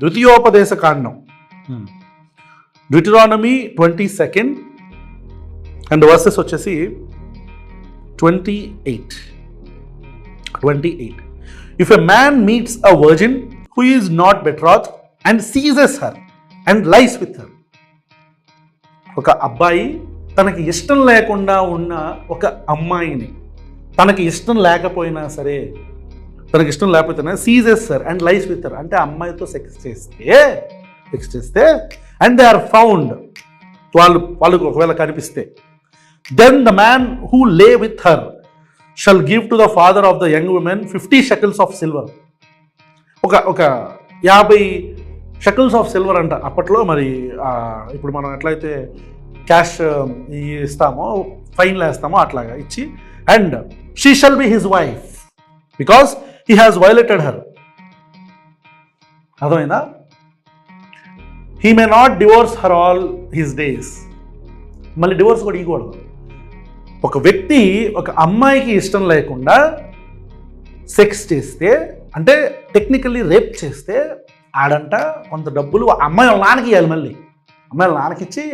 ద్వితీయోపదేశ కాండం. Deuteronomy twenty second and verses వచ్చేసి twenty eight twenty eight if a man meets a virgin who is not betrothed and seizes her and lies with her ఒక అబ్బాయి తనకి ఇష్టం లేకుండా ఉన్న ఒక అమ్మాయిని తనకి ఇష్టం లేకపోయినా సరే తనకి ఇష్టం లేకపోతే seizes sir and lies with sir అంటే అమ్మాయితో సెక్స్ చేస్తే సెక్స్ చేస్తే అండ్ దే ఆర్ ఫౌండ్ వాళ్ళు వాళ్ళకు ఒకవేళ కనిపిస్తే. Then the man who lay with her shall give to the father of the young woman fifty shekels of silver ఒక ఒక యాభై షకిల్స్ ఆఫ్ సిల్వర్ అంట. అప్పట్లో మరి ఇప్పుడు మనం ఎట్లయితే క్యాష్ um, ఇస్తామో ఫైన్లు వేస్తామో అట్లాగా ఇచ్చి and she shall be his wife because he has violated her అర్థమైందా? He may not divorce her all his days మళ్ళీ డివోర్స్ కూడా ఇవ్వకూడదు. ఒక వ్యక్తి ఒక అమ్మాయికి ఇష్టం లేకుండా సెక్స్ చేస్తే అంటే టెక్నికల్లీ రేప్ చేస్తే ఆడంట కొంత డబ్బులు ఆ అమ్మాయి వాళ్ళ నాన్నకి ఇవ్వాలి మళ్ళీ. అమ్మాయి వాళ్ళ నాన్నకి ఇచ్చి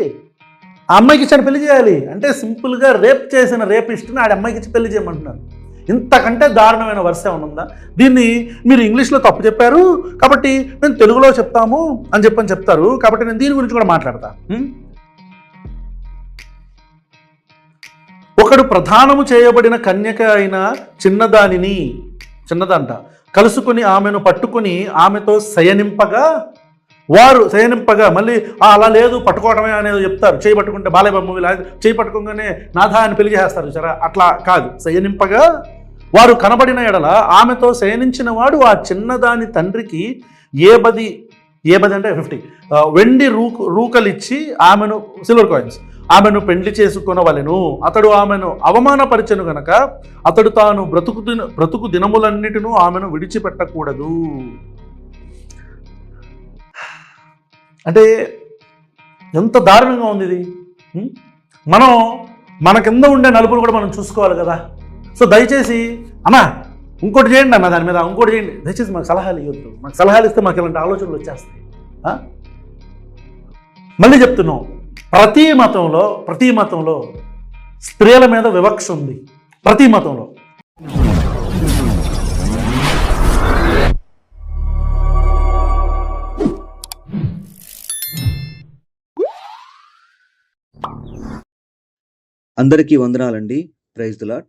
ఆ అమ్మాయికి ఇచ్చాను పెళ్ళి చేయాలి. అంటే సింపుల్గా రేప్ చేసిన రేపిస్ట్ని ఆడ అమ్మాయికి ఇచ్చి పెళ్ళి చేయమంటున్నారు. ఇంతకంటే దారుణమైన వరుస ఏమైనా ఉందా? దీన్ని మీరు ఇంగ్లీష్లో తప్పు చెప్పారు కాబట్టి మేము తెలుగులో చెప్తాము అని చెప్పని చెప్తారు కాబట్టి నేను దీని గురించి కూడా మాట్లాడతా. ఒకడు ప్రధానము చేయబడిన కన్యక అయిన చిన్నదానిని చిన్నదంట కలుసుకుని ఆమెను పట్టుకుని ఆమెతో శయనింపగా వారు శయనింపగా మళ్ళీ అలా లేదు పట్టుకోవడమే అనేది చెప్తారు. చేయి పట్టుకుంటే బాలయ్య మూవీలో చేయి పట్టుకోగానే నాథా అని పెళ్ళి చేస్తారు చూసారా? అట్లా కాదు. శయనింపగా వారు కనబడిన ఎడల ఆమెతో శయనించిన వాడు ఆ చిన్నదాని తండ్రికి ఏ బది ఏ బది అంటే ఫిఫ్టీ. వెండి రూకు రూకలిచ్చి ఆమెను సిల్వర్ కాయిన్స్ ఆమెను పెండ్లి చేసుకొనవలెను. అతడు ఆమెను అవమానపరిచెను గనక అతడు తాను బ్రతుకు దిన బ్రతుకు దినములన్నిటినూ ఆమెను విడిచిపెట్టకూడదు. అంటే ఎంత దారుణంగా ఉంది ఇది? మనం మన కింద ఉండే నలుపులు కూడా మనం చూసుకోవాలి కదా. సో దయచేసి అన్నా ఇంకోటి చేయండి అన్న దాని మీద ఇంకోటి చేయండి. దయచేసి మాకు సలహాలు ఇవ్వద్దు. మాకు సలహాలు ఇస్తే మాకు ఇలాంటి ఆలోచనలు వచ్చేస్తాయి. మళ్ళీ చెప్తున్నాం ప్రతి మతంలో ప్రతి మతంలో స్త్రీల మీద వివక్ష ఉంది. ప్రతి మతంలో. అందరికీ వందనాలండి. ప్రైజ్ ద లాట్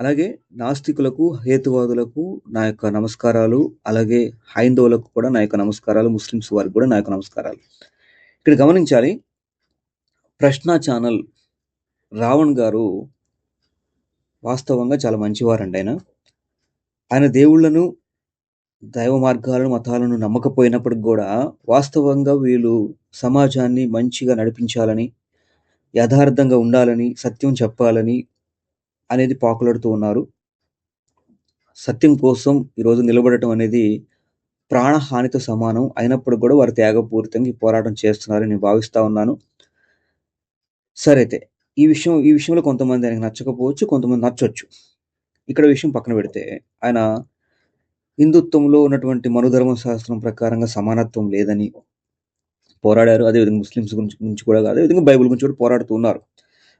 అలాగే నాస్తికులకు హేతువాదులకు నా యొక్క నమస్కారాలు అలాగే హైందవులకు కూడా నా యొక్క నమస్కారాలు ముస్లిమ్స్ వారికి కూడా నా యొక్క నమస్కారాలు. ఇక్కడ గమనించాలి ప్రశ్న ఛానల్ రావణ్ గారు వాస్తవంగా చాలా మంచివారండి ఆయన. ఆయన దేవుళ్ళను దైవ మార్గాలను మతాలను నమ్మకపోయినప్పటికి కూడా వాస్తవంగా వీళ్ళు సమాజాన్ని మంచిగా నడిపించాలని యథార్థంగా ఉండాలని సత్యం చెప్పాలని అనేది పాకులాడుతూ ఉన్నారు. సత్యం కోసం ఈరోజు నిలబడటం అనేది ప్రాణహానితో సమానం. అయినప్పుడు కూడా వారు త్యాగపూరితంగా ఈ పోరాటం చేస్తున్నారని నేను భావిస్తూ ఉన్నాను. సరే అయితే ఈ విషయం ఈ విషయంలో కొంతమంది ఆయనకు నచ్చకపోవచ్చు కొంతమంది నచ్చవచ్చు ఇక్కడ విషయం పక్కన పెడితే ఆయన హిందుత్వంలో ఉన్నటువంటి మనుధర్మ శాస్త్రం ప్రకారంగా సమానత్వం లేదని పోరాడారు. అదేవిధంగా ముస్లిమ్స్ గురించి గురించి కూడా కాదు అదేవిధంగా బైబిల్ గురించి కూడా పోరాడుతూ ఉన్నారు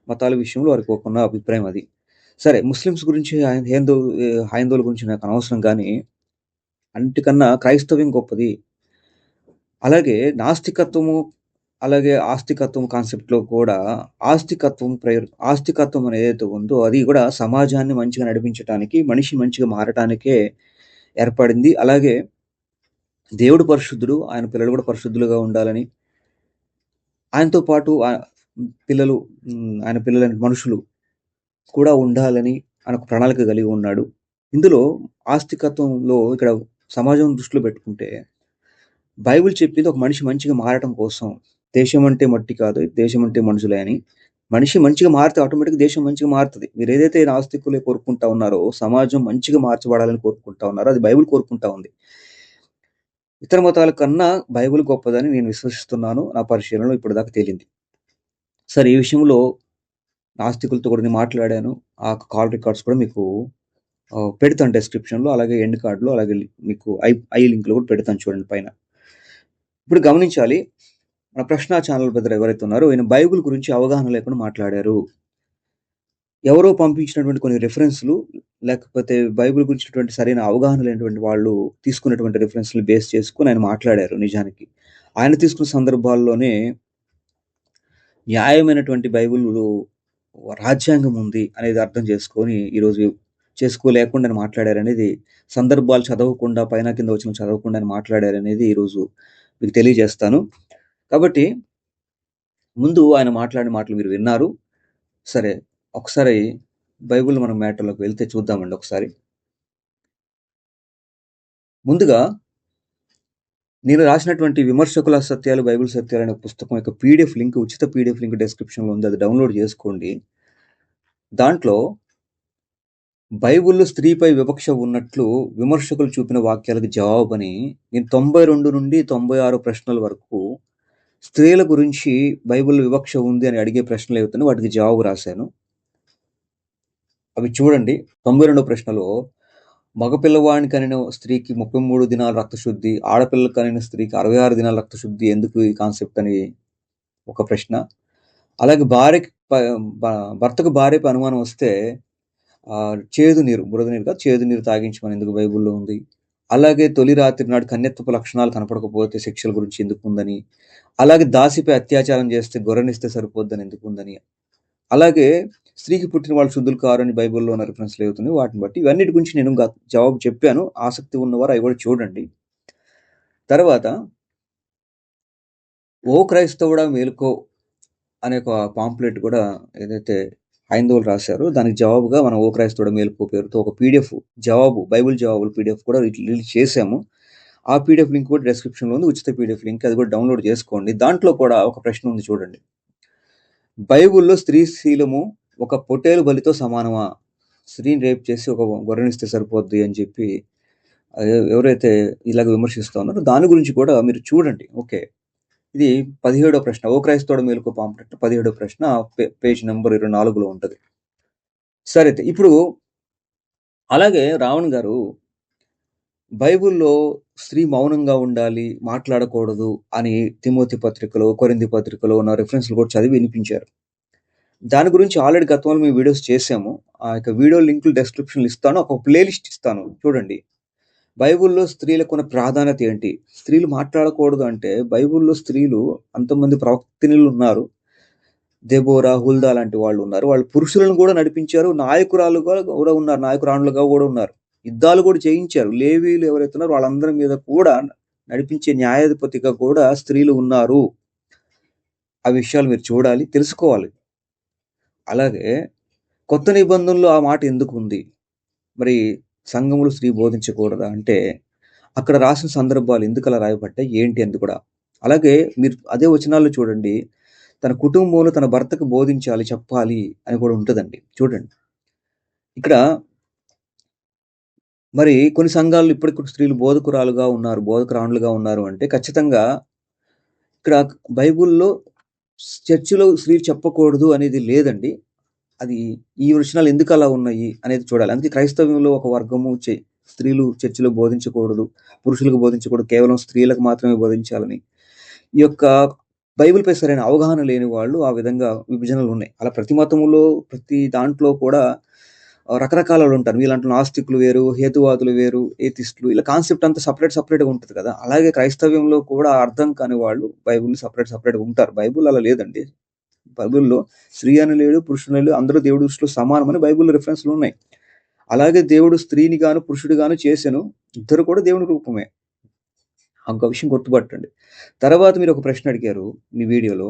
మతాల విషయంలో వారికి ఒక అభిప్రాయం అది. సరే ముస్లిమ్స్ గురించి హైందో హైందోల గురించి నాకు అనవసరం కానీ అన్నిటికన్నా క్రైస్తవ్యం గొప్పది. అలాగే నాస్తికత్వము అలాగే ఆస్తికత్వం కాన్సెప్ట్లో కూడా ఆస్తికత్వం ప్రయోగ ఆస్తికత్వం అనేది ఉందో అది కూడా సమాజాన్ని మంచిగా నడిపించడానికి మనిషి మంచిగా మారటానికే ఏర్పడింది. అలాగే దేవుడు పరిశుద్ధుడు ఆయన పిల్లలు కూడా పరిశుద్ధులుగా ఉండాలని. ఆయనతో పాటు పిల్లలు ఆయన పిల్లలైన మనుషులు కూడా ఉండాలని ఆయన ఒక ప్రణాళిక కలిగి ఉన్నాడు. ఇందులో ఆస్తికత్వంలో ఇక్కడ సమాజం దృష్టిలో పెట్టుకుంటే బైబిల్ చెప్పింది ఒక మనిషి మంచిగా మారటం కోసం. దేశం అంటే మట్టి కాదు దేశం అంటే మనుషులే అని. మనిషి మంచిగా మారితే ఆటోమేటిక్ దేశం మంచిగా మారుతుంది. మీరు ఏదైతే నాస్తికులే కోరుకుంటా ఉన్నారో సమాజం మంచిగా మార్చబడాలని కోరుకుంటా ఉన్నారో అది బైబిల్ కోరుకుంటా ఉంది. ఇతర మతాల కన్నా బైబిల్ గొప్పదని నేను విశ్వసిస్తున్నాను నా పరిశీలనలో ఇప్పటిదాకా తేలింది సరే ఈ విషయంలో నాస్తికులతో కూడా నేను మాట్లాడాను ఆ కాల్ రికార్డ్స్ కూడా మీకు పెడతాను డెస్క్రిప్షన్‌లో అలాగే ఎండ్ కార్డ్‌లో అలాగే మీకు ఐ ఐ లింక్‌లో కూడా పెడతాను చూడండి పైన. ఇప్పుడు గమనించాలి. మన ప్రశ్న ఛానల్ బ్రదర్ ఎవరైతే ఉన్నారో ఈయన బైబిల్ గురించి అవగాహన లేకుండా మాట్లాడారు. ఎవరో పంపించినటువంటి కొన్ని రిఫరెన్స్‌లు లేకపోతే బైబిల్ గురించినటువంటి సరైన అవగాహన లేనటువంటి వాళ్ళు తీసుకున్నటువంటి రిఫరెన్స్‌ని బేస్ చేసుకుని ఆయన మాట్లాడారు నిజానికి. ఆయన తీసుకున్న సందర్భాల్లోనే న్యాయమైనటువంటి బైబిలు రాజ్యాంగం ఉంది అనేది అర్థం చేసుకొని ఈరోజు చేసుకోలేకుండా ఆయన మాట్లాడారనేది సందర్భాలు చదవకుండా పైన కింద వచ్చిన చదవకుండా ఆయన మాట్లాడారనేది ఈరోజు మీకు తెలియజేస్తాను. కాబట్టి ముందు ఆయన మాట్లాడిన మాటలు మీరు విన్నారు. సరే ఒకసారి బైబిల్ మనం మ్యాటర్‌లోకి వెళ్తే చూద్దామండి ఒకసారి. ముందుగా నేను రాసినటువంటి విమర్శకుల సత్యాలు, బైబిల్ సత్యాలు అనే పుస్తకం యొక్క పీడీఎఫ్ లింక్ ఉచిత పీడీఎఫ్ లింక్ డిస్క్రిప్షన్‌లో ఉంది. అది డౌన్‌లోడ్ చేసుకోండి. దాంట్లో బైబిల్‌లో స్త్రీపై వివక్ష ఉన్నట్లు విమర్శకులు చూపిన వాక్యాలకు అని నేను 92 నుండి 96 ప్రశ్నల వరకు స్త్రీల గురించి బైబిల్ వివక్ష ఉంది అని అడిగే ప్రశ్నలు ఏవైతే వాటికి జవాబు రాశాను. అవి చూడండి. 92 ప్రశ్నలో మగపిల్లవాడిని కనిన స్త్రీకి 33 దినాల రక్తశుద్ధి, ఆడపిల్ల కనిన స్త్రీకి 66 దినాల రక్తశుద్ధి ఎందుకు ఈ కాన్సెప్ట్ అని ఒక ప్రశ్న. అలాగే భార్యకి భర్తకు భార్యపై అనుమానం వస్తే చేదు నీరు, బురద నీరుగా చేదు నీరు తాగించమని ఎందుకు బైబుల్లో ఉంది. అలాగే తొలి రాత్రి నాడు కన్యత్వపు లక్షణాలు కనపడకపోతే శిక్షల గురించి ఎందుకు ఉందని అలాగే దాసిపై అత్యాచారం చేస్తే గొర్రెనిస్తే సరిపోద్దని ఎందుకుందని, అలాగే స్త్రీకి పుట్టిన వాళ్ళు శుద్ధులు కారని బైబిల్‌లో ఉన్న రిఫరెన్స్‌లు అవుతున్నాయి వాటిని బట్టి ఇవన్నిటి గురించి నేను జవాబు చెప్పాను. ఆసక్తి ఉన్నవారు అవి కూడా చూడండి. తర్వాత ఓ క్రైస్తవుడా మేలుకో అనే ఒక పాంప్లెట్ కూడా ఏదైతే హైందవులు రాశారో దానికి జవాబుగా మనం ఓ క్రైస్తవుడా మేలుకో పేరుతో ఒక పీడిఎఫ్ జవాబు బైబిల్ జవాబుల పీడీఎఫ్ కూడా రిలీజ్ చేశాము. ఆ పీడీఎఫ్ లింక్ కూడా డిస్క్రిప్షన్‌లో ఉంది. ఉచిత పీడీఎఫ్ లింక్ అది కూడా డౌన్‌లోడ్ చేసుకోండి. దాంట్లో కూడా ఒక ప్రశ్న ఉంది చూడండి. బైబిల్‌లో స్త్రీ శీలము ఒక పొట్టేలు బలితో సమానమా? స్త్రీని రేప్ చేసి ఒక గొర్రెనిస్తే సరిపోద్ది అని చెప్పి ఎవరైతే ఇలాగ విమర్శిస్తూ ఉన్నారో దాని గురించి కూడా మీరు చూడండి. ఓకే. ఇది 17 ప్రశ్న. ఓ క్రైస్తవుడు మేలుకు పాంపట్ పదిహేడో ప్రశ్న పే పేజ్ నంబర్ 24లో ఉంటది. సరే అయితే ఇప్పుడు అలాగే రావణ్ గారు బైబిల్‌లో స్త్రీ మౌనంగా ఉండాలి, మాట్లాడకూడదు అని తిమోతి పత్రికలో, కొరింది పత్రికలో ఉన్న రిఫరెన్స్‌లు కూడా చదివి వినిపించారు. దాని గురించి ఆల్రెడీ గతంలో మేము వీడియోస్ చేశాము. ఆ యొక్క వీడియో లింకులు డెస్క్రిప్షన్లు ఇస్తాను. ఒక ప్లేలిస్ట్ ఇస్తాను చూడండి. బైబుల్లో స్త్రీలకు ఉన్న ప్రాధాన్యత ఏంటి? స్త్రీలు మాట్లాడకూడదు అంటే బైబుల్లో స్త్రీలు అంతమంది ప్రవక్తినులు ఉన్నారు. దెబోరా, హుల్దా లాంటి వాళ్ళు ఉన్నారు. వాళ్ళు పురుషులను కూడా నడిపించారు. నాయకురాలుగా కూడా ఉన్నారు. నాయకురాణులుగా కూడా ఉన్నారు. యుద్ధాలు కూడా చేయించారు. లేవీలు ఎవరైతే ఉన్నారో వాళ్ళందరి మీద కూడా నడిపించే న్యాయాధిపతిగా కూడా స్త్రీలు ఉన్నారు. ఆ విషయాలు మీరు చూడాలి, తెలుసుకోవాలి. అలాగే కొత్త నిబంధనలో ఆ మాట ఎందుకు ఉంది మరి సంఘములు స్త్రీ బోధించకూడదా? అంటే అక్కడ రాసిన సందర్భాలు ఎందుకు అలా రాయబడ్డాయి? ఏంటి అని కూడా. అలాగే మీరు అదే వచనాల్లో చూడండి. తన కుటుంబంలో తన భర్తకు బోధించాలి, చెప్పాలి అని కూడా ఉంటుందండి చూడండి. ఇక్కడ మరి కొన్ని సంఘాలు ఇప్పటికి స్త్రీలు బోధకురాలుగా ఉన్నారు. బోధకురాండ్లుగా ఉన్నారు అంటే ఖచ్చితంగా ఇక్కడ బైబిల్‌లో చర్చిలో స్త్రీలు చెప్పకూడదు అనేది లేదండి. అది ఈ వృషణాలు ఎందుకు అలా ఉన్నాయి అనేది చూడాలి. అందుకే క్రైస్తవ్యంలో ఒక వర్గము చే స్త్రీలు చర్చిలో బోధించకూడదు. పురుషులకు బోధించకూడదు. కేవలం స్త్రీలకు మాత్రమే బోధించాలని. ఈ యొక్క బైబిల్‌పై సరైన అవగాహన లేని వాళ్ళు ఆ విధంగా విభజనలు ఉన్నాయి. అలా ప్రతి మతములో ప్రతి దాంట్లో కూడా రకరకాల ఉంటారు. మీలాంటి నాస్తికులు వేరు, హేతువాదులు వేరు, ఏతిస్టులు ఇలా కాన్సెప్ట్ అంతా సపరేట్ సపరేట్గా ఉంటుంది కదా! అలాగే క్రైస్తవ్యంలో కూడా అర్థం కాని వాళ్ళు బైబిల్ సపరేట్ సపరేట్గా ఉంటారు. బైబిల్ అలా లేదండి. బైబిల్‌లో స్త్రీ అని లేడు, పురుషుని లేడు. అందరూ దేవుడి దృష్టిలో సమానమని బైబుల్ రిఫరెన్స్‌లు ఉన్నాయి. అలాగే దేవుడు స్త్రీని గాను, పురుషుడు గాను చేశాను ఇద్దరు కూడా దేవుని రూపమే. ఒక విషయం గుర్తుపట్టండి. తర్వాత మీరు ఒక ప్రశ్న అడిగారు మీ వీడియోలో.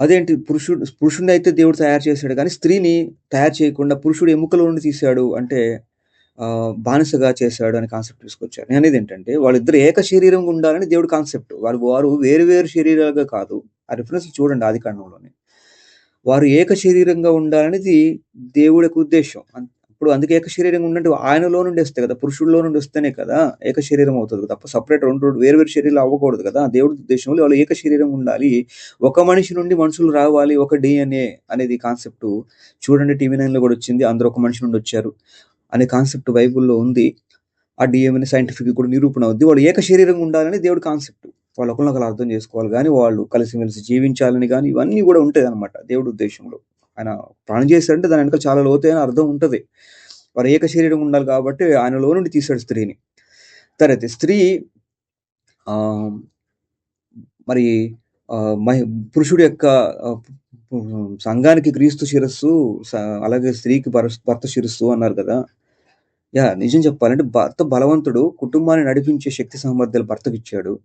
అదేంటి పురుషుడు పురుషుడిని అయితే దేవుడు తయారు చేశాడు కానీ స్త్రీని తయారు చేయకుండా పురుషుడు ఎముకలో నుండి తీశాడు అంటే బానిసగా చేశాడు అనే కాన్సెప్ట్ తీసుకొచ్చారు. ఏంటంటే వాళ్ళిద్దరు ఏక శరీరంగా ఉండాలని దేవుడి కాన్సెప్ట్. వారు వారు వేరు వేరు శరీరాలుగా కాదు. ఆ రిఫరెన్స్ చూడండి ఆది కాండంలోనే వారు ఏక శరీరంగా ఉండాలనేది దేవుడికి ఉద్దేశం ఇప్పుడు అందుకే ఏక శరీరం ఉండంటే ఆయనలో నుండి వస్తాయి కదా! పురుషుడిలో నుండి వస్తేనే కదా ఏక శరీరం అవుతుంది తప్ప సెపరేట్ 2 వేరు వేరు శరీరాలు అవ్వకూడదు కదా! దేవుడి ఉద్దేశంలో వాళ్ళు ఏక శరీరం ఉండాలి. ఒక మనిషి నుండి మనుషులు రావాలి. ఒక డిఎన్ఏ అనేది కాన్సెప్ట్ చూడండి టీవీ నైన్‌లో కూడా వచ్చింది. అందరూ ఒక మనిషి నుండి వచ్చారు. అనే కాన్సెప్ట్ బైబుల్లో ఉంది ఆ డిఎంఎన్ సైంటిఫిక్ కూడా నిరూపణ ఉంది వాళ్ళు ఏక శరీరంగా ఉండాలని దేవుడి కాన్సెప్ట్ వాళ్ళు ఒకరినొకరు అర్థం చేసుకోవాలి కానీ వాళ్ళు కలిసిమెలిసి జీవించాలని కానీ ఇవన్నీ కూడా ఉంటాయి అనమాట దేవుడి ఉద్దేశంలో ఆయన ప్రాణం చేశాడంటే దాని వెనక చాలా లోతైన అర్థం ఉంటుంది. వారు ఏక శరీరం ఉండాలి కాబట్టి ఆయనలో నుండి తీశాడు స్త్రీని. తర్వాత స్త్రీ ఆ, మరి ఆ, మహి- పురుషుడు యొక్క సంఘానికి క్రీస్తు శిరస్సు అలాగే స్త్రీకి భర- భర్త శిరస్సు అన్నారు కదా. యా నిజం చెప్పాలంటే భర్త బలవంతుడు కుటుంబాన్ని నడిపించే శక్తి సామర్థ్యాలు భర్తకి ఇచ్చాడు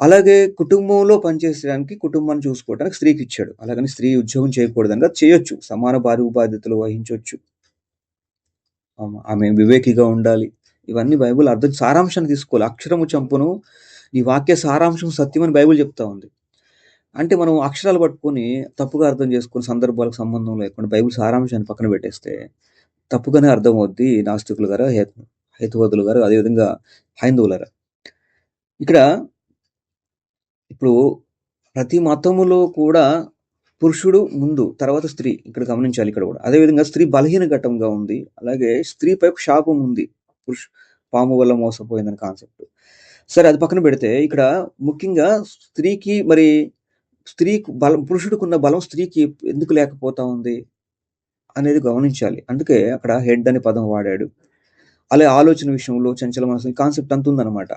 అలాగే కుటుంబంలో పనిచేసడానికి కుటుంబాన్ని చూసుకోవడానికి స్త్రీకి ఇచ్చాడు. అలాగని స్త్రీ ఉద్యోగం చేయకూడదనగా చేయొచ్చు. సమాన బాధ్య బాధ్యతలు వహించవచ్చు ఆమె వివేకిగా ఉండాలి. ఇవన్నీ బైబిల్ అర్థం సారాంశాన్ని తీసుకోవాలి. అక్షరము చంపును ఈ వాక్య సారాంశం సత్యమని బైబిల్ చెప్తా ఉంది. అంటే మనం అక్షరాలు పట్టుకొని తప్పుగా అర్థం చేసుకుని సందర్భాలకు సంబంధం లేకుండా బైబిల్ సారాంశాన్ని పక్కన పెట్టేస్తే తప్పుగానే అర్థం అవుద్ది నాస్తికులు గారు హేతు హేతువాదులు గారు అదేవిధంగా హైందవుల ఇక్కడ ఇప్పుడు ప్రతి మతములో కూడా పురుషుడు ముందు తర్వాత స్త్రీ. ఇక్కడ గమనించాలి ఇక్కడ కూడా. అదేవిధంగా స్త్రీ బలహీన ఘటంగా ఉంది. అలాగే స్త్రీపై ఒక శాపం ఉంది. పురుష పాము వల్ల మోసపోయిందని కాన్సెప్ట్. సరే అది పక్కన పెడితే ఇక్కడ ముఖ్యంగా స్త్రీకి మరి స్త్రీ బలం పురుషుడికున్న బలం స్త్రీకి ఎందుకు లేకపోతా ఉంది అనేది గమనించాలి. అందుకే అక్కడ హెడ్ అనే పదం వాడాడు. అలాగే ఆలోచన విషయంలో చంచల మనసు కాన్సెప్ట్ అంత ఉందన్నమాట.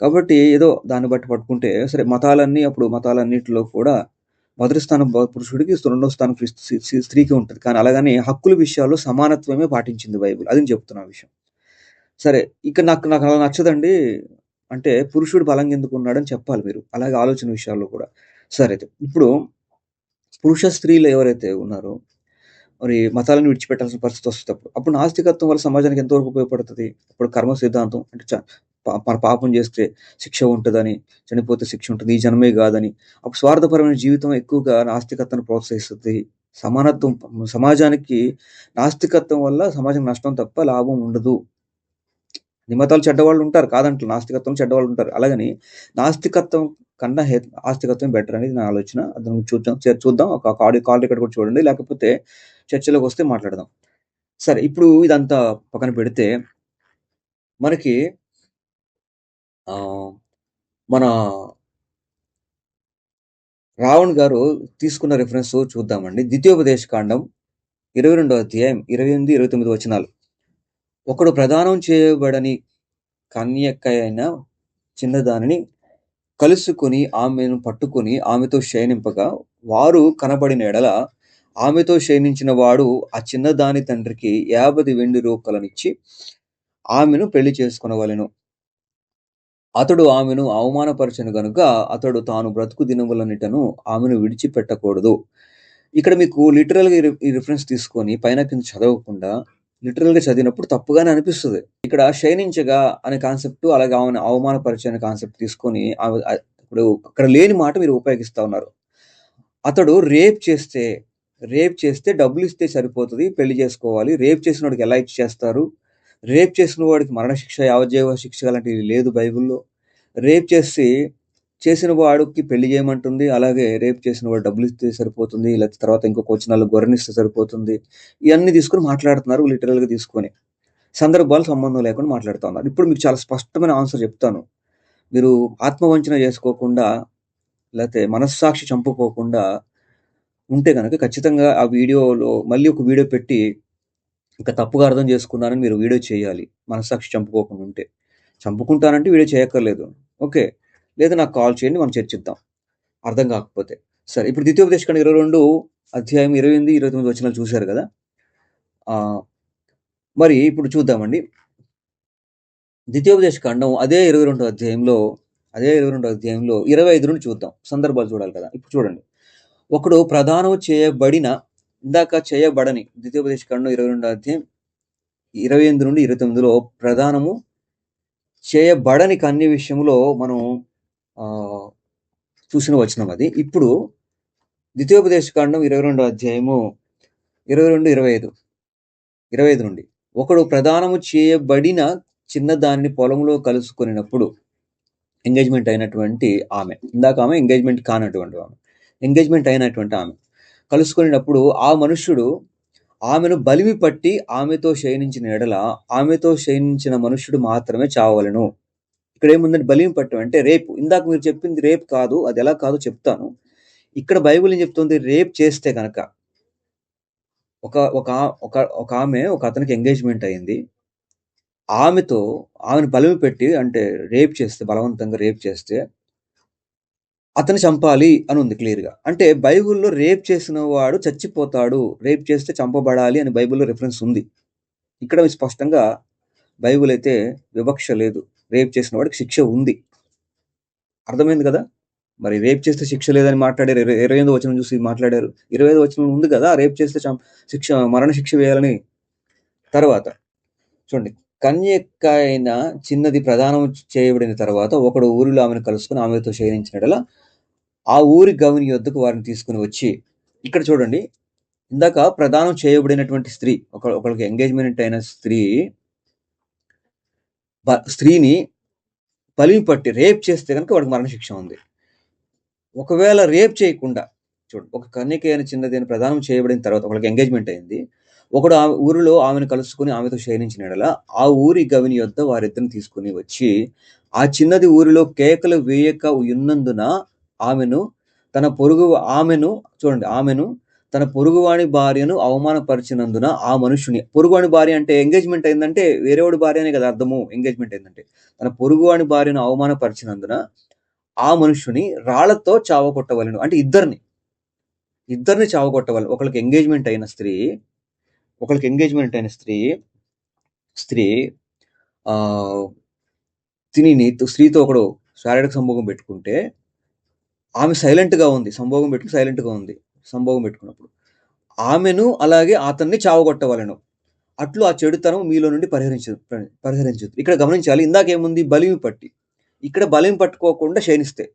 కాబట్టి ఏదో దాన్ని బట్టి పట్టుకుంటే సరే మతాలన్నీ అప్పుడు మతాలన్నిటిలో కూడా మొదటి స్థానం పురుషుడికి రెండో స్థానం స్త్రీకి ఉంటుంది. కానీ అలాగని హక్కుల విషయాల్లో సమానత్వమే పాటించింది బైబిల్ అది చెప్తున్నా విషయం. సరే ఇక నాకు నాకు అలా నచ్చదండి. అంటే పురుషుడు బలంగా ఎందుకు ఉన్నాడని చెప్పాలి మీరు. అలాగే ఆలోచన విషయాల్లో కూడా. సరే అయితే ఇప్పుడు పురుష స్త్రీలు ఎవరైతే ఉన్నారో మరి మతాలను విడిచిపెట్టాల్సిన పరిస్థితి వస్తుంది అప్పుడు అప్పుడు నాస్తికత్వం వల్ల సమాజానికి ఎంతవరకు ఉపయోగపడుతుంది? ఇప్పుడు కర్మ సిద్ధాంతం అంటే మన పాపం చేస్తే శిక్ష ఉంటుందని చనిపోతే శిక్ష ఉంటుంది ఈ జన్మే కాదని. అప్పుడు స్వార్థపరమైన జీవితం ఎక్కువగా నాస్తికత్వాన్ని ప్రోత్సహిస్తుంది. సమానత్వం సమాజానికి నాస్తికత్వం వల్ల సమాజం నష్టం తప్ప లాభం ఉండదు. నిమతాలు చెడ్డవాళ్ళు ఉంటారు కాదంటే నాస్తికత్వం చెడ్డవాళ్ళు ఉంటారు. అలాగని నాస్తికత్వం కన్నా హే ఆస్తికత్వం బెటర్ అనేది నా ఆలోచన. అది చూద్దాం చూద్దాం. ఒక ఆడియో కాల్ రికార్డ్ కూడా చూడండి లేకపోతే చర్చలోకి వస్తే మాట్లాడదాం. సరే ఇప్పుడు ఇదంతా పక్కన పెడితే మనకి మన రావణ్ గారు తీసుకున్న రిఫరెన్స్ చూద్దామండి. ద్వితీయోపదేశ కాండం ఇరవై రెండో అధ్యాయం ఇరవై ఎనిమిది ఇరవై తొమ్మిది వచనాలు. ఒకడు ప్రదానం చేయబడని కన్యక అయిన చిన్నదానిని కలుసుకొని ఆమెను పట్టుకొని ఆమెతో శయనింపగా వారు కనబడిన ఎడల ఆమెతో శయనించిన వాడు ఆ చిన్నదాని తండ్రికి యాభై వెండి రూపాయలనిచ్చి ఆమెను పెళ్ళి చేసుకొనవలెను. అతడు ఆమెను అవమానపరచను గనుక అతడు తాను బ్రతుకు దినములన్నిటను ఆమెను విడిచిపెట్టకూడదు. ఇక్కడ మీకు లిటరల్గా ఈ రిఫరెన్స్ తీసుకొని పైన కింద చదవకుండా లిటరల్గా చదివినప్పుడు తప్పుగానే అనిపిస్తుంది. ఇక్కడ శయనించగా అనే కాన్సెప్ట్ అలాగే ఆమెను అవమానపరిచే అనే కాన్సెప్ట్ తీసుకొని ఆమె- ఇప్పుడు అక్కడ లేని మాట మీరు ఉపయోగిస్తా ఉన్నారు. అతడు రేప్ చేస్తే రేప్ చేస్తే డబ్బులు ఇస్తే సరిపోతుంది పెళ్ళి చేసుకోవాలి రేప్ చేసిన వాడికి ఎలా ఇచ్చేస్తారు? రేప్ చేసిన వాడికి మరణశిక్ష యావజ్జీవ శిక్ష లాంటివి లేదు బైబిల్లో. రేప్ చేసి చేసిన వాడికి పెళ్ళి చేయమంటుంది అలాగే రేప్ చేసిన వాడు డబ్బులు ఇస్తే సరిపోతుంది లేకపోతే తర్వాత ఇంకొక వచనాలు గొర్రెనిస్తే సరిపోతుంది ఇవన్నీ తీసుకొని మాట్లాడుతున్నారు లిటరల్గా తీసుకొని. సందర్భాలు సంబంధం లేకుండా మాట్లాడుతూ ఉన్నారు. ఇప్పుడు మీకు చాలా స్పష్టమైన ఆన్సర్ చెప్తాను. మీరు ఆత్మవంచన చేసుకోకుండా లేకపోతే మనస్సాక్షి చంపుకోకుండా ఉంటే కనుక ఖచ్చితంగా ఆ వీడియోలో మళ్ళీ ఒక వీడియో పెట్టి ఇంకా తప్పుగా అర్థం చేసుకున్నారని మీరు వీడియో చేయాలి. మనసాక్షి చంపుకోకుండా ఉంటే. చంపుకుంటానంటే వీడియో చేయక్కర్లేదు. ఓకే. లేదా నాకు కాల్ చేయండి మనం చర్చిద్దాం. అర్థం కాకపోతే. సరే ఇప్పుడు ద్వితీయోపదేశకాండ ఇరవై రెండు అధ్యాయం ఇరవై ఎనిమిది ఇరవై తొమ్మిది వచ్చిన చూశారు కదా? మరి ఇప్పుడు చూద్దామండి. ద్వితీయోపదేశ కాండం అదే ఇరవై రెండో అధ్యాయంలో అదే ఇరవై రెండో అధ్యాయంలో ఇరవై ఐదు నుండి చూద్దాం. సందర్భాలు చూడాలి కదా? ఇప్పుడు చూడండి. ఒకడు ప్రధానం చేయబడిన ఇందాక చేయబడని ద్వితీయోపదేశ కాండం ఇరవై రెండో అధ్యాయం ఇరవై ఎనిమిది నుండి ఇరవై తొమ్మిదిలో ప్రధానము చేయబడని కన్య విషయంలో మనం ఆ, చూసిన వచనం అది. ఇప్పుడు ద్వితీయోపదేశ కాండం ఇరవై రెండో అధ్యాయము ఇరవై రెండు ఇరవై ఐదు ఇరవై ఐదు నుండి. ఒకడు ప్రధానము చేయబడిన చిన్నదాన్ని పొలంలో కలుసుకునేటప్పుడు ఎంగేజ్మెంట్ అయినటువంటి ఆమె. ఇందాక ఆమె ఎంగేజ్మెంట్ కానటువంటి ఆమె. ఎంగేజ్మెంట్ అయినటువంటి ఆమె. కలుసుకునేటప్పుడు ఆ మనుష్యుడు ఆమెను బలిమి పట్టి ఆమెతో శయనించిన ఎడల ఆమెతో శయనించిన మనుష్యుడు మాత్రమే చావలను. ఇక్కడ ఏముందంటే బలిమి పట్టడం అంటే రేపు. ఇందాక మీరు చెప్పింది రేపు కాదు అది ఎలా కాదు చెప్తాను. ఇక్కడ బైబిల్ ఏం చెప్తుంది? రేప్ చేస్తే కనుక ఒక ఒక ఒక ఒక ఆమె ఒక అతనికి ఎంగేజ్మెంట్ అయింది. ఆమెతో ఆమెను బలిమి పెట్టి అంటే రేప్ చేస్తే బలవంతంగా రేప్ చేస్తే అతను చంపాలి అని ఉంది క్లియర్గా. అంటే బైబిల్లో రేప్ చేసిన వాడు చచ్చిపోతాడు రేప్ చేస్తే చంపబడాలి అని బైబిల్లో రిఫరెన్స్ ఉంది. ఇక్కడ స్పష్టంగా బైబిల్ అయితే వివక్ష లేదు. రేప్ చేసిన వాడికి శిక్ష ఉంది. అర్థమైంది కదా? మరి రేప్ చేస్తే శిక్ష లేదని మాట్లాడారు. ఇరవై ఇరవై వచనం చూసి మాట్లాడారు. ఇరవై ఐదు వచనం ఉంది కదా? రేప్ చేస్తే చం- శిక్ష మరణ శిక్ష వేయాలని. తర్వాత చూడండి. కన్యక అయిన చిన్నది ప్రదానం చేయబడిన తర్వాత ఒకడు ఊరిలో ఆమెను కలుసుకుని ఆమెతో శయనించినడలా ఆ ఊరి గవిని యొద్దకు వారిని తీసుకుని వచ్చి ఇక్కడ చూడండి ఇందాక ప్రదానం చేయబడినటువంటి స్త్రీ ఒక ఒకరికి ఎంగేజ్మెంట్ అయిన స్త్రీ బ- స్త్రీని బలిమి పట్టి రేప్ చేస్తే కనుక వాడికి మరణశిక్ష ఉంది. ఒకవేళ రేప్ చేయకుండా చూడు ఒక కన్యక అయిన చిన్నది అని ప్రదానం చేయబడిన తర్వాత ఒకరికి ఎంగేజ్మెంట్ అయింది ఒకడు ఆ ఊరిలో ఆమెను కలుసుకుని ఆమెతో శయనించిన ఆ ఊరి గవిని యొద్ద వారిద్దరిని తీసుకుని వచ్చి ఆ చిన్నది ఊరిలో కేకలు వేయక ఉన్నందున ఆమెను తన పొరుగు ఆమెను చూడండి ఆమెను తన పొరుగువాని భార్యను అవమానపరిచినందున ఆ మనుషుని పొరుగువాని భార్య అంటే ఎంగేజ్మెంట్ అయిందంటే వేరేవాడి భార్య అనే కదా అర్థము ఎంగేజ్మెంట్ అయిందంటే. తన పొరుగువాని భార్యను అవమానపరిచినందున ఆ మనుషుని రాళ్ళతో చావకొట్టవలను అంటే ఇద్దరిని ఇద్దరిని చావకొట్టవలను ఒకరికి ఎంగేజ్మెంట్ అయిన స్త్రీ ఒకరికి ఎంగేజ్మెంట్ అయిన స్త్రీ స్త్రీ తిని స్త్రీతో ఒకడు శారీరక సంభోగం పెట్టుకుంటే ఆమె సైలెంట్గా ఉంది. సంభోగం పెట్టుకుని సైలెంట్గా ఉంది. సంభోగం పెట్టుకున్నప్పుడు. ఆమెను అలాగే అతన్ని చావగొట్టవలను. అట్లు ఆ చెడుతనం మీలో నుండి పరిహరించు పరిహరించదు. ఇక్కడ గమనించాలి ఇందాక ఏముంది? బలిమి పట్టి. ఇక్కడ బలిమి పట్టుకోకుండా శయనిస్తే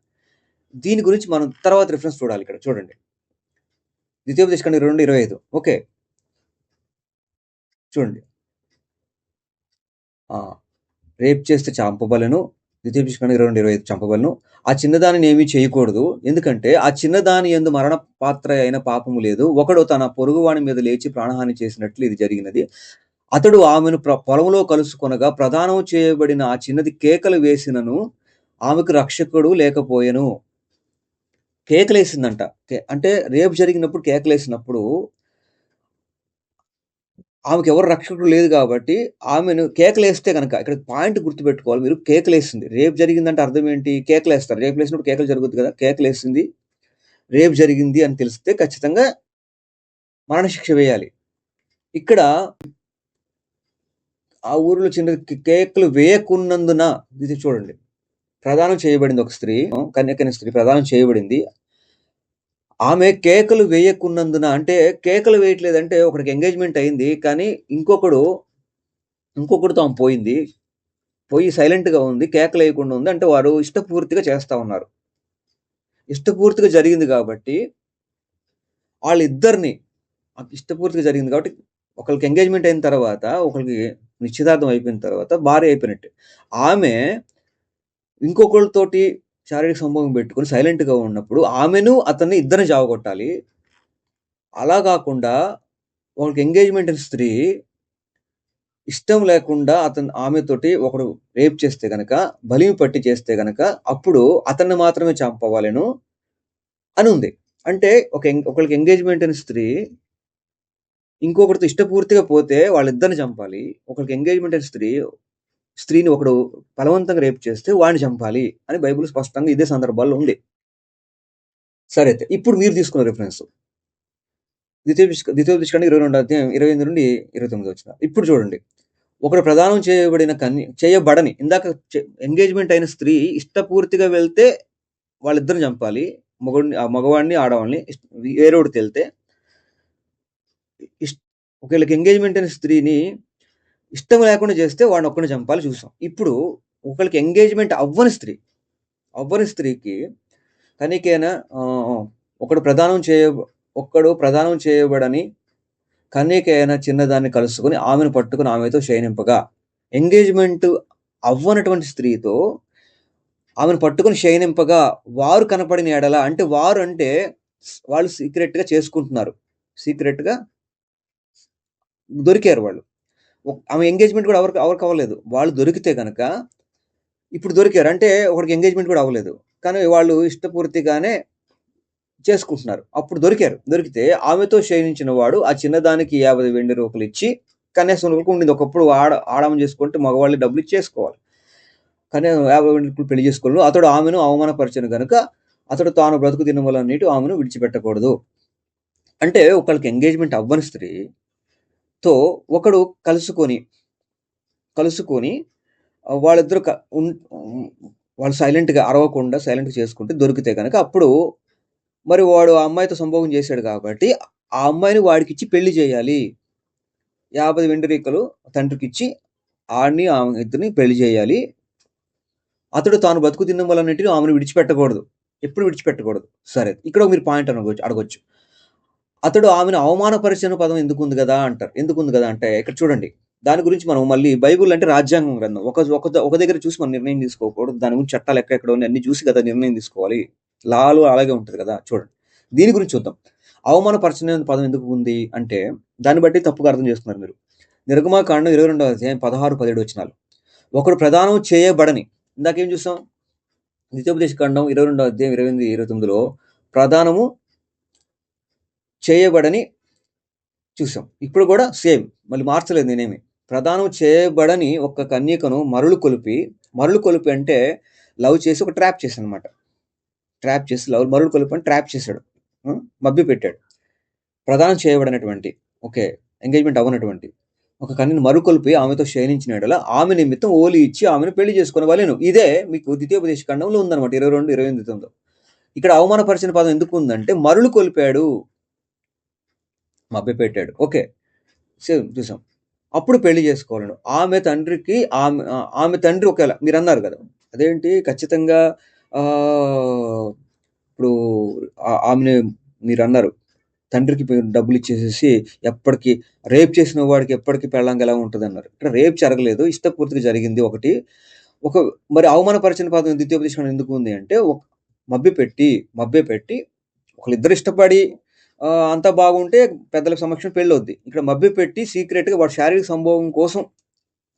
దీని గురించి మనం తర్వాత రిఫరెన్స్ చూడాలి ఇక్కడ. చూడండి. ద్వితీయోపదేశకండి రెండు ఇరవై ఐదు. ఓకే. చూడండి. ఆ, రేప్ చేస్తే చంపబలను ద్వితీయోపదేశకండి ఇరవై రెండు ఇరవై ఐదు చంపబలను. ఆ చిన్నదానిని ఏమీ చేయకూడదు. ఎందుకంటే ఆ చిన్నదాని ఎందు మరణ పాత్ర అయిన పాపము లేదు. ఒకడు తన పొరుగువాని మీద లేచి ప్రాణహాని చేసినట్లు ఇది జరిగినది. అతడు ఆమెను ప్ర- పొలంలో కలుసుకొనగా ప్రదానం చేయబడిన ఆ చిన్నది కేకలు వేసినను ఆమెకు రక్షకుడు లేకపోయెను. కేకలేసిందంట. కే- అంటే రేపు జరిగినప్పుడు కేకలేసినప్పుడు ఆమెకు ఎవరు రక్షకుడు లేదు కాబట్టి ఆమెను కేకలేస్తే కనుక ఇక్కడ పాయింట్ గుర్తుపెట్టుకోవాలి మీరు కేకలేసింది. రేపు జరిగిందంటే అర్థం ఏంటి? కేకలేస్తారు. రేపు లేసినప్పుడు కేకలు జరుగుతుంది కదా కేకలేసింది. రేపు జరిగింది అని తెలిస్తే ఖచ్చితంగా మరణశిక్ష వేయాలి. ఇక్కడ ఆ ఊరిలో చిన్న కేకలు వేయకున్నందున ఇది చూడండి. ప్రదానం చేయబడింది ఒక స్త్రీ కన్యకని స్త్రీ ప్రదానం చేయబడింది. ఆమె కేకలు వేయకున్నందున అంటే కేకలు వేయట్లేదంటే ఒకరికి ఎంగేజ్మెంట్ అయింది కానీ ఇంకొకడు ఇంకొకటితో ఆమె పోయింది పోయి సైలెంట్గా ఉంది కేకలు వేయకుండా ఉంది అంటే వారు ఇష్టపూర్తిగా చేస్తూ ఉన్నారు. ఇష్టపూర్తిగా జరిగింది కాబట్టి వాళ్ళిద్దరిని ఇష్టపూర్తిగా జరిగింది కాబట్టి ఒకరికి ఎంగేజ్మెంట్ అయిన తర్వాత ఒకరికి నిశ్చితార్థం అయిపోయిన తర్వాత భార్య అయిపోయినట్టు. ఆమె ఇంకొకరితోటి శారీరక సంభోగం పెట్టుకొని సైలెంట్గా ఉన్నప్పుడు ఆమెను అతన్ని ఇద్దరిని చావగొట్టాలి అలా కాకుండా వాళ్ళకి ఎంగేజ్మెంట్ అయిన స్త్రీ ఇష్టం లేకుండా అతను ఆమెతోటి ఒకడు రేప్ చేస్తే గనక బలిమి పట్టి చేస్తే గనక అప్పుడు అతన్ని మాత్రమే చంపవాలను అని ఉంది. అంటే ఒక ఎం- ఒకరికి ఎంగేజ్మెంట్ అయిన స్త్రీ ఇంకొకరితో ఇష్టపూర్తిగా పోతే వాళ్ళిద్దరిని చంపాలి. ఒకరికి ఎంగేజ్మెంట్ అయిన స్త్రీ స్త్రీని ఒకడు బలవంతంగా రేపు చేస్తే వాడిని చంపాలి అని బైబిల్ స్పష్టంగా ఇదే సందర్భాల్లో ఉంది. సరే అయితే ఇప్పుడు మీరు తీసుకున్న రిఫరెన్స్ ద్వితీయోపదేశకండి ఇరవై రెండు అధ్యాయం ఇరవై ఎనిమిది నుండి ఇరవై తొమ్మిది వచ్చిన. ఇప్పుడు చూడండి. ఒకడు ప్రదానం చేయబడిన కన్య చేయబడని ఇందాక ఎంగేజ్మెంట్ అయిన స్త్రీ ఇష్టపూర్తిగా వెళ్తే వాళ్ళిద్దరిని చంపాలి మగవాడిని ఆ మగవాడిని ఆడవాళ్ళని వేరేవాడికి వెళ్తే తెలితే ఇష్ట ఒకవేళకి ఎంగేజ్మెంట్ అయిన స్త్రీని ఇష్టం లేకుండా చేస్తే వాడిని ఒక్కడిని చంపాలి చూసాం. ఇప్పుడు ఒకరికి ఎంగేజ్మెంట్ అవ్వని స్త్రీ అవ్వని స్త్రీకి కనికైనా ఒకడు ప్రదానం చేయ ఒక్కడు ప్రదానం చేయబడని కన్యకైనా చిన్నదాన్ని కలుసుకొని ఆమెను పట్టుకుని ఆమెతో శయనింపగా ఎంగేజ్మెంట్ అవ్వనటువంటి స్త్రీతో ఆమెను పట్టుకుని శయనింపగా వారు కనపడిన ఎడల అంటే వారు అంటే వాళ్ళు సీక్రెట్గా చేసుకుంటున్నారు. సీక్రెట్గా దొరికారు వాళ్ళు. ఆమె ఎంగేజ్మెంట్ కూడా ఎవరికి ఎవరికి అవ్వలేదు. వాళ్ళు దొరికితే కనుక ఇప్పుడు దొరికారు. అంటే ఒకరికి ఎంగేజ్మెంట్ కూడా అవ్వలేదు. కానీ వాళ్ళు ఇష్టపూర్తిగానే చేసుకుంటున్నారు. అప్పుడు దొరికారు. దొరికితే ఆమెతో క్షయించిన వాడు ఆ చిన్నదానికి యాభై వెండి రూపాయలు ఇచ్చి కనీసం వరకు ఉండింది. ఒకప్పుడు ఆడ ఆడమని చేసుకుంటే మగవాళ్ళు డబ్బులు ఇచ్చేసుకోవాలి. కానీ యాభై వెండి రూపాయలు పెళ్ళి చేసుకోవాలి అతడు ఆమెను అవమానపరిచను కనుక అతడు తాను బ్రతుకు తినవలన్నిటి ఆమెను విడిచిపెట్టకూడదు. అంటే ఒకళ్ళకి ఎంగేజ్మెంట్ అవ్వని స్త్రీ తో ఒకడు కలుసుకొని కలుసుకొని వాళ్ళిద్దరు క- వాళ్ళు సైలెంట్గా అరవకుండా సైలెంట్గా చేసుకుంటే దొరికితే కనుక అప్పుడు మరి వాడు ఆ అమ్మాయితో సంభోగం చేశాడు కాబట్టి ఆ అమ్మాయిని వాడికి ఇచ్చి పెళ్ళి చేయాలి. యాభై వెండి రేఖలు తండ్రికి ఇచ్చి ఆడిని ఆమె ఇద్దరిని పెళ్ళి చేయాలి. అతడు తాను బతుకు తిన్న వలన్నింటినీ ఆమెను విడిచిపెట్టకూడదు. ఎప్పుడు విడిచిపెట్టకూడదు. సరే ఇక్కడ మీరు పాయింట్ అనగొచ్చు అడగొచ్చు. అతడు ఆమెను అవమానపరిచిన పదం ఎందుకు ఉంది కదా అంటారు. ఎందుకు ఉంది కదా అంటే ఇక్కడ చూడండి. దాని గురించి మనం మళ్ళీ బైబుల్ అంటే రాజ్యాంగం గ్రంథం. ఒక ఒక దగ్గర చూసి మనం నిర్ణయం తీసుకోకూడదు. దాని గురించి చట్టాలు ఎక్కడెక్కడ ఉన్నాయి అన్ని చూసి కదా నిర్ణయం తీసుకోవాలి. లాలు అలాగే ఉంటుంది కదా చూడండి. దీని గురించి చూద్దాం. అవమానపరచని పదం ఎందుకు ఉంది అంటే దాన్ని బట్టి తప్పుగా అర్థం చేస్తున్నారు మీరు. నిర్గమాకాండం ఇరవై రెండవ అధ్యాయం పదహారు పదిహేడు వచ్చినాలు ఒకడు ప్రధానం చేయబడని ఇందాకేం చూసాం? ద్వితీయోపదేశ కాండం ఇరవై రెండవ అధ్యాయం ఇరవై ఎనిమిది ఇరవై తొమ్మిదిలో ప్రధానము చేయబడని చూసాం ఇప్పుడు కూడా సేమ్. మళ్ళీ మార్చలేదు నేనేమి. ప్రధానం చేయబడని ఒక కన్యకను మరలు కొలిపి మరలు కొలిపి అంటే లవ్ చేసి ఒక ట్రాప్ చేశాను అనమాట ట్రాప్ చేసి లవ్ మరలు కొలిపి అని ట్రాప్ చేశాడు. మబ్బి పెట్టాడు. ప్రదానం చేయబడినటువంటి ఓకే ఎంగేజ్మెంట్ అవ్వనటువంటి ఒక కన్యను మరుకొల్పి ఆమెతో శయనించిన ఆమె నిమిత్తం ఓలి ఇచ్చి ఆమెను పెళ్ళి చేసుకునే వాళ్ళను ఇదే మీకు ద్వితీయోపదేశ ఖండంలో ఉందన్నమాట. ఇరవై రెండు ఇరవై ఎనిమిది తొమ్మిదిలో ఇక్కడ అవమానపరిచిన పదం ఎందుకు ఉందంటే మరులు కొలిపాడు. మభ్యపెట్టాడు. ఓకే. సేమ్ చూసాం. అప్పుడు పెళ్ళి చేసుకోవాలను. ఆమె తండ్రికి ఆమె ఆమె తండ్రి ఒకవేళ మీరు అన్నారు కదా. అదేంటి? ఖచ్చితంగా ఇప్పుడు ఆమె మీరు అన్నారు తండ్రికి డబ్బులు ఇచ్చేసేసి ఎప్పటికీ రేప్ చేసిన వాడికి ఎప్పటికీ పెళ్ళంగా ఎలా ఉంటుంది అన్నారు ఇక్కడ రేప్ జరగలేదు ఇష్టపూర్తిగా జరిగింది ఒకటి. ఒక మరి అవమానపరిచిన ద్వితీయ ద్వితీయోపదేశం ఎందుకు ఉంది అంటే ఒక మభ్య పెట్టి మభ్య పెట్టి ఒకళ్ళిద్దరు ఇష్టపడి అంతా బాగుంటే పెద్దల సమక్షం పెళ్ళి అవుద్ది ఇక్కడ మభ్య పెట్టి సీక్రెట్గా వాడు శారీరక సంభోగం కోసం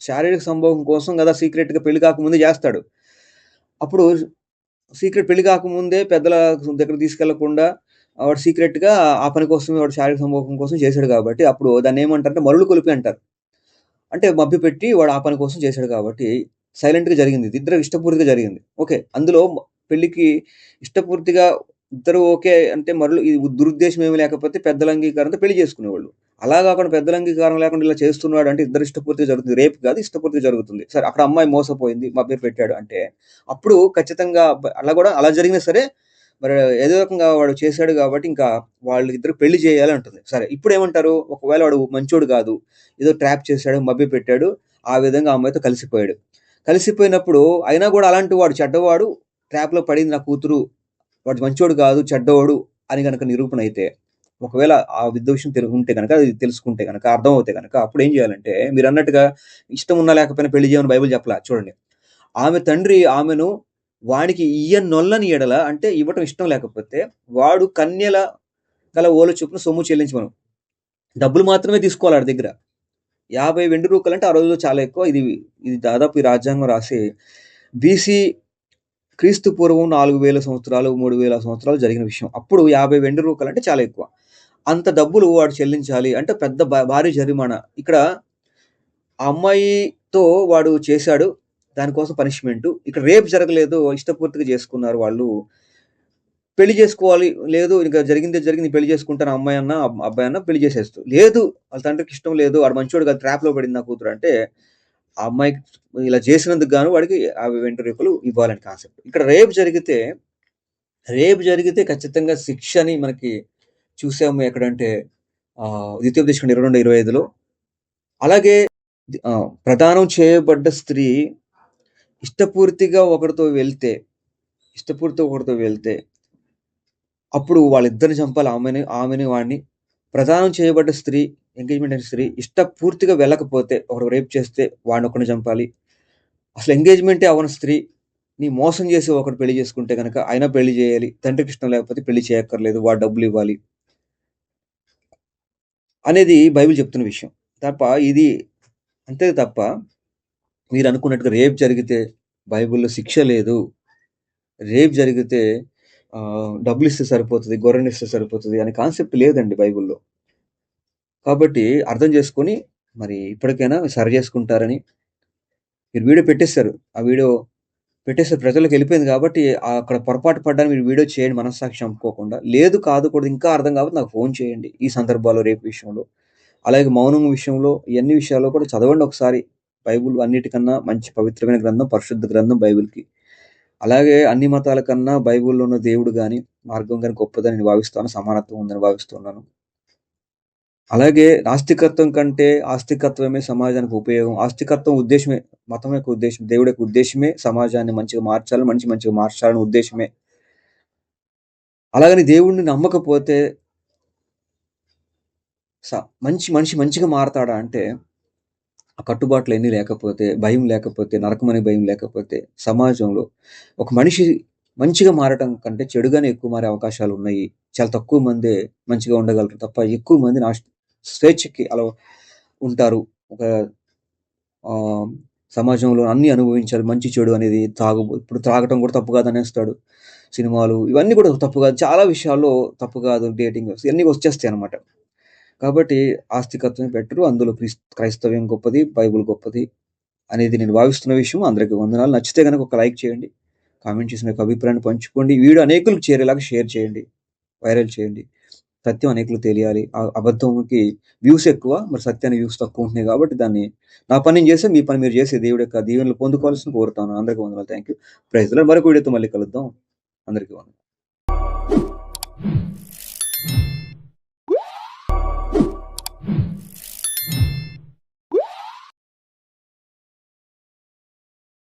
శారీరక సంభోగం కోసం కదా సీక్రెట్గా పెళ్ళి కాకముందే చేస్తాడు. అప్పుడు సీక్రెట్ పెళ్ళి కాకముందే పెద్దల దగ్గర తీసుకెళ్ళకుండా వాడు సీక్రెట్గా ఆ పని కోసమే వాడు శారీరక సంభోగం కోసం చేశాడు కాబట్టి అప్పుడు దాన్ని ఏమంటారంటే మరుడు కొలిపి అంటారు. అంటే మభ్య పెట్టి వాడు ఆ పని కోసం చేశాడు కాబట్టి సైలెంట్గా జరిగింది. ఇది ఇద్దరు ఇష్టపూర్తిగా జరిగింది. ఓకే. అందులో పెళ్ళికి ఇష్టపూర్తిగా ఇద్దరు ఓకే అంటే మరలు ఇది దురుద్దేశం ఏమీ లేకపోతే పెద్దల అంగీకారంతో పెళ్ళి చేసుకునేవాళ్ళు. అలా కాకుండా పెద్దల అంగీకారం లేకుండా ఇలా చేస్తున్నాడు అంటే ఇద్దరు ఇష్టపూర్తిగా జరుగుతుంది. రేపు కాదు ఇష్టపూర్తిగా జరుగుతుంది. సరే అక్కడ అమ్మాయి మోసపోయింది మా అబ్బాయి పెట్టాడు అంటే అప్పుడు ఖచ్చితంగా అలా కూడా అలా జరిగినా సరే మరి ఏదో రకంగా వాడు చేశాడు కాబట్టి ఇంకా వాళ్ళు ఇద్దరు పెళ్ళి చేయాలి అంటుంది. సరే ఇప్పుడు ఏమంటారు? ఒకవేళ వాడు మంచోడు కాదు ఏదో ట్రాప్ చేశాడు మభ్య పెట్టాడు ఆ విధంగా అమ్మాయితో కలిసిపోయాడు. కలిసిపోయినప్పుడు అయినా కూడా అలాంటి వాడు చెడ్డవాడు ట్రాప్లో పడింది నా కూతురు వాడు మంచోడు కాదు చెడ్డవాడు అని కనుక నిరూపణ అయితే ఒకవేళ ఆ విద్య విషయం తెలుగుంటే ఉంటే కనుక అది తెలుసుకుంటే కనుక అర్థం కనుక అప్పుడు ఏం చేయాలంటే మీరు అన్నట్టుగా ఇష్టం ఉన్నా లేకపోయినా పెళ్ళి చేయమని బైబిల్ చెప్పలా చూడండి. ఆమె తండ్రి ఆమెను వాడికి ఇయ్య నొల్లని ఎడల అంటే ఇవ్వటం ఇష్టం లేకపోతే వాడు కన్యల గల ఓల చొప్పున సొమ్ము చెల్లించమను. డబ్బులు మాత్రమే తీసుకోవాలి ఆడి దగ్గర. యాభై వెండి రూపాయలు అంటే ఆ రోజుల్లో చాలా ఎక్కువ ఇది ఇది దాదాపు ఈ రాజ్యాంగం రాసి బీసీ క్రీస్తు పూర్వం నాలుగు వేల సంవత్సరాలు మూడు వేల సంవత్సరాలు జరిగిన విషయం. అప్పుడు యాభై వెండి రూపాయలు అంటే చాలా ఎక్కువ. అంత డబ్బులు వాడు చెల్లించాలి అంటే పెద్ద భారీ జరిమానా. ఇక్కడ ఆ అమ్మాయితో వాడు చేశాడు దానికోసం పనిష్మెంట్. ఇక్కడ రేపు జరగలేదు ఇష్టపూర్తిగా చేసుకున్నారు వాళ్ళు. పెళ్ళి చేసుకోవాలి లేదు ఇంకా జరిగిందే జరిగింది పెళ్ళి చేసుకుంటాను అమ్మాయి అన్న అబ్బాయి అన్న పెళ్ళి చేసేస్తూ. లేదు వాళ్ళ తండ్రికి ఇష్టం లేదు వాడు మంచోడు కాదు ట్రాప్లో పడింది నా కూతురు అంటే ఆ అమ్మాయికి ఇలా చేసినందుకు గాను వాడికి అవి వెంట రేపులు ఇవ్వాలని కాన్సెప్ట్ ఇక్కడ రేపు జరిగితే రేపు జరిగితే ఖచ్చితంగా శిక్షని మనకి చూసాము ఎక్కడంటే ద్వితీయోపదేశం ఇరవై రెండు ఇరవై ఐదులో. అలాగే ప్రదానం చేయబడ్డ స్త్రీ ఇష్టపూర్తిగా ఒకరితో వెళ్తే ఇష్టపూర్తిగా ఒకరితో వెళ్తే అప్పుడు వాళ్ళిద్దరిని చంపాలి. ఆమెని ఆమెని వాడిని ప్రదానం చేయబడ్డ స్త్రీ ఎంగేజ్మెంట్ అయిన స్త్రీ ఇష్టపూర్తిగా వెళ్ళకపోతే ఒకడు రేప్ చేస్తే వాడిని ఒకరిని చంపాలి అసలు ఎంగేజ్మెంటే అవన స్త్రీ నీ మోసం చేసి ఒకటి పెళ్ళి చేసుకుంటే కనుక అయినా పెళ్ళి చేయాలి తండ్రికి ఇష్టం లేకపోతే పెళ్ళి చేయక్కర్లేదు వాడు డబ్బులు ఇవ్వాలి అనేది బైబిల్ చెప్తున్న విషయం తప్ప ఇది అంతే తప్ప మీరు అనుకున్నట్టుగా రేప్ జరిగితే బైబిల్‌లో శిక్ష లేదు. రేప్ జరిగితే డబ్బులు ఇస్తే సరిపోతుంది గొర్రెని ఇస్తే సరిపోతుంది అనే కాన్సెప్ట్ లేదండి బైబిల్‌లో. కాబట్టి అర్థం చేసుకొని మరి ఇప్పటికైనా సరి చేసుకుంటారని మీరు వీడియో పెట్టేస్తారు ఆ వీడియో పెట్టేస్తారు ప్రజలకు వెళ్ళిపోయింది కాబట్టి అక్కడ పొరపాటు పడ్డానికి మీరు వీడియో చేయండి మనస్సాక్షి చంపుకోకుండా. లేదు కాదు కూడా ఇంకా అర్థం కాబట్టి నాకు ఫోన్ చేయండి. ఈ సందర్భాల్లో రేపు విషయంలో. అలాగే మౌనం విషయంలో ఇవన్నీ విషయాల్లో కూడా చదవండి ఒకసారి. బైబిల్ అన్నిటికన్నా మంచి పవిత్రమైన గ్రంథం, పరిశుద్ధ గ్రంథం బైబిల్‌కి. అలాగే అన్ని మతాల కన్నా బైబిల్‌లో ఉన్న దేవుడు కానీ మార్గం కానీ గొప్పదని నేను భావిస్తాను. సమానత్వం ఉందని భావిస్తున్నాను. అలాగే నాస్తికత్వం కంటే ఆస్తికత్వమే సమాజానికి ఉపయోగం. ఆస్తికత్వం ఉద్దేశమే మతం యొక్క ఉద్దేశం దేవుడి యొక్క ఉద్దేశ్యమే సమాజాన్ని మంచిగా మార్చాలని, మంచి మంచిగా మార్చాలని ఉద్దేశమే అలాగని దేవుడిని నమ్మకపోతే స మంచి మనిషి మంచిగా మారతాడా అంటే, ఆ కట్టుబాట్లు ఎన్ని లేకపోతే, భయం లేకపోతే, నరకమనే భయం లేకపోతే సమాజంలో ఒక మనిషి మంచిగా మారటం కంటే చెడుగానే ఎక్కువ మారే అవకాశాలు ఉన్నాయి చాలా తక్కువ మందే మంచిగా ఉండగలరు తప్ప ఎక్కువ మంది నాశ స్వేచ్ఛకి అలా ఉంటారు. ఒక సమాజంలో అన్నీ అనుభవించాలి. మంచి, చెడు అనేది తాగు ఇప్పుడు త్రాగటం కూడా తప్పు కాదనేస్తాడు. సినిమాలు ఇవన్నీ కూడా తప్పు కాదు. చాలా విషయాల్లో తప్పు కాదు. డేటింగ్ ఇవన్నీ వచ్చేస్తాయి అనమాట కాబట్టి ఆస్తికత్వమే పెట్టరు అందులో క్రిస్ క్రైస్తవ్యం గొప్పది, బైబిల్ గొప్పది అనేది నేను భావిస్తున్న విషయం. అందరికి వందనాలు. నచ్చితే కనుక ఒక లైక్ చేయండి. కామెంట్ చేసిన యొక్క అభిప్రాయాన్ని పంచుకోండి. వీడు వీడియో అనేకులకు చేరేలాగా షేర్ చేయండి. వైరల్ చేయండి. సత్యం అనేకులు తెలియాలి. ఆ అబద్ధంకి వ్యూస్ ఎక్కువ. మరి సత్యానికి వ్యూస్ తక్కువ ఉంటున్నాయి కాబట్టి దాన్ని నా పని నేను చేస్తే మీ పని మీరు చేసే దేవుడి యొక్క దీవెనలు పొందుకోవాల్సిన కోరుతాను. అందరికీ వందనాలు. Thank you. ప్రైజ్ మరొక వీడియోతో మళ్ళీ కలుద్దాం. అందరికీ వందనాలు.